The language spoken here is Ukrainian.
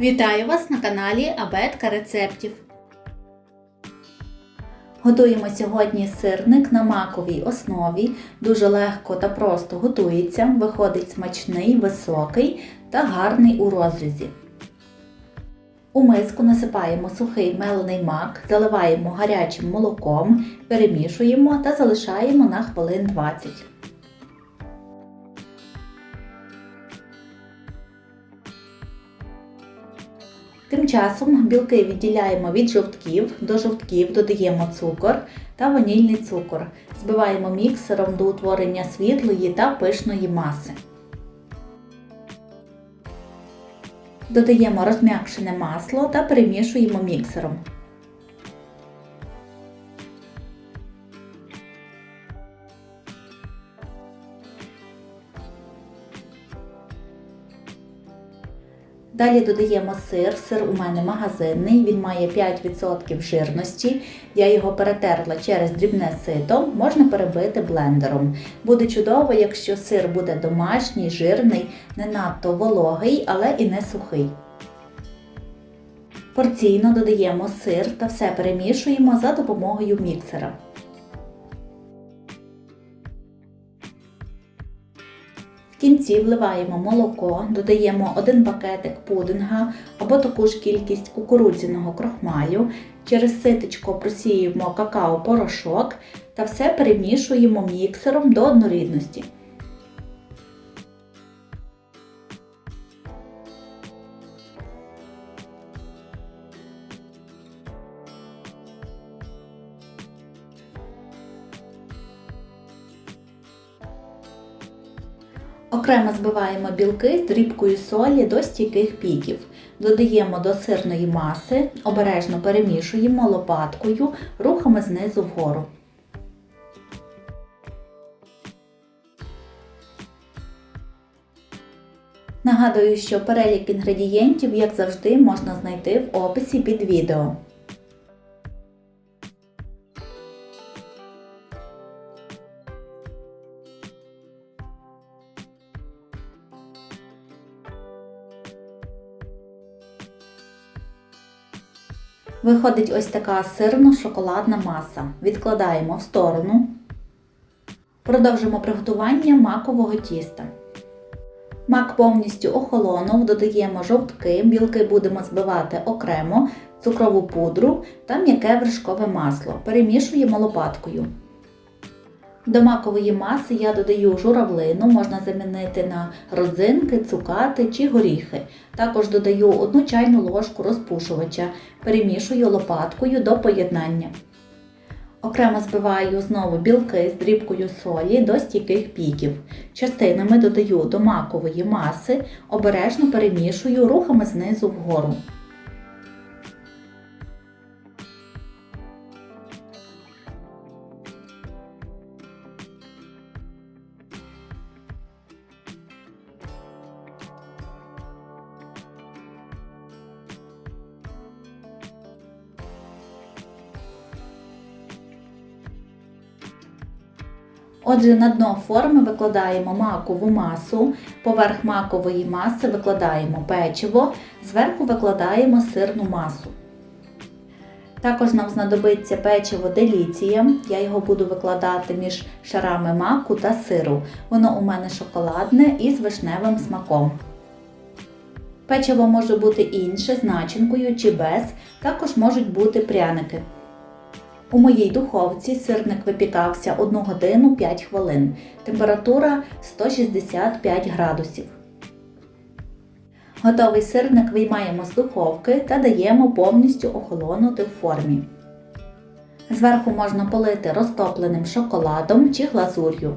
Вітаю вас на каналі Абетка рецептів. Готуємо сьогодні сирник на маковій основі. Дуже легко та просто готується, виходить смачний, високий та гарний у розрізі. У миску насипаємо сухий мелений мак, заливаємо гарячим молоком, перемішуємо та залишаємо на хвилин 20. Тим часом білки відділяємо від жовтків, до жовтків додаємо цукор та ванільний цукор. Збиваємо міксером до утворення світлої та пишної маси. Додаємо розм'якшене масло та перемішуємо міксером. Далі додаємо сир. Сир у мене магазинний, він має 5% жирності. Я його перетерла через дрібне сито, можна перебити блендером. Буде чудово, якщо сир буде домашній, жирний, не надто вологий, але і не сухий. Порційно додаємо сир та все перемішуємо за допомогою міксера. Кінці вливаємо молоко, додаємо один пакетик пудинга або таку ж кількість кукурудзяного крохмалю, через ситечко просіємо какао-порошок та все перемішуємо міксером до однорідності. Окремо збиваємо білки з дрібкою солі до стійких піків. Додаємо до сирної маси, обережно перемішуємо лопаткою рухами знизу вгору. Нагадую, що перелік інгредієнтів, як завжди, можна знайти в описі під відео. Виходить ось така сирно-шоколадна маса. Відкладаємо в сторону. Продовжимо приготування макового тіста. Мак повністю охолонув, додаємо жовтки, білки будемо збивати окремо, цукрову пудру та м'яке вершкове масло. Перемішуємо лопаткою. До макової маси я додаю журавлину, можна замінити на родзинки, цукати чи горіхи. Також додаю 1 чайну ложку розпушувача, перемішую лопаткою до поєднання. Окремо збиваю знову білки з дрібкою солі до стійких піків. Частинами додаю до макової маси, обережно перемішую рухами знизу вгору. Отже, на дно форми викладаємо макову масу, поверх макової маси викладаємо печиво, зверху викладаємо сирну масу. Також нам знадобиться печиво деліція, я його буду викладати між шарами маку та сиру. Воно у мене шоколадне і з вишневим смаком. Печиво може бути інше з начинкою чи без, також можуть бути пряники. У моїй духовці сирник випікався 1 годину 5 хвилин. Температура 165 градусів. Готовий сирник виймаємо з духовки та даємо повністю охолонути в формі. Зверху можна полити розтопленим шоколадом чи глазур'ю.